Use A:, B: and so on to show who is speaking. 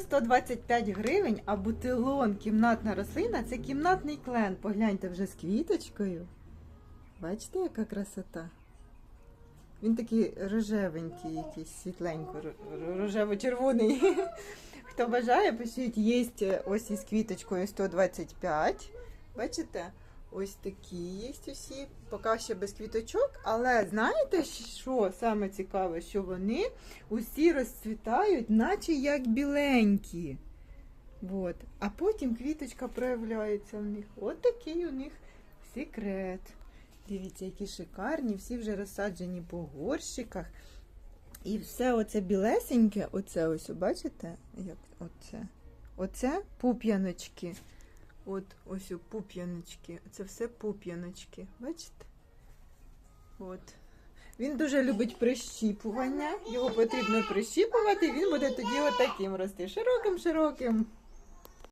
A: Всього 125 гривень, а бутилон кімнатна рослина це кімнатний клен. Погляньте вже з квіточкою. Бачите, яка красота? Він такий рожевенький, якийсь світленько, рожево-червоний. Хто бажає, пишіть, є ось із квіточкою 125. Бачите? Ось такі є усі, поки ще без квіточок, але знаєте, що саме цікаве, що вони усі розцвітають, наче як біленькі. Вот. А потім квіточка проявляється в них. От такий у них секрет. Дивіться, які шикарні, всі вже розсаджені по горщиках. І все оце білесеньке, оце ось, бачите? Як оце? Оце пуп'яночки. От ось у пуп'яночки. Це все пуп'яночки. Бачите? От. Він дуже любить прищіпування. Його потрібно прищіпувати, він буде тоді отаким рости. Широким-широким.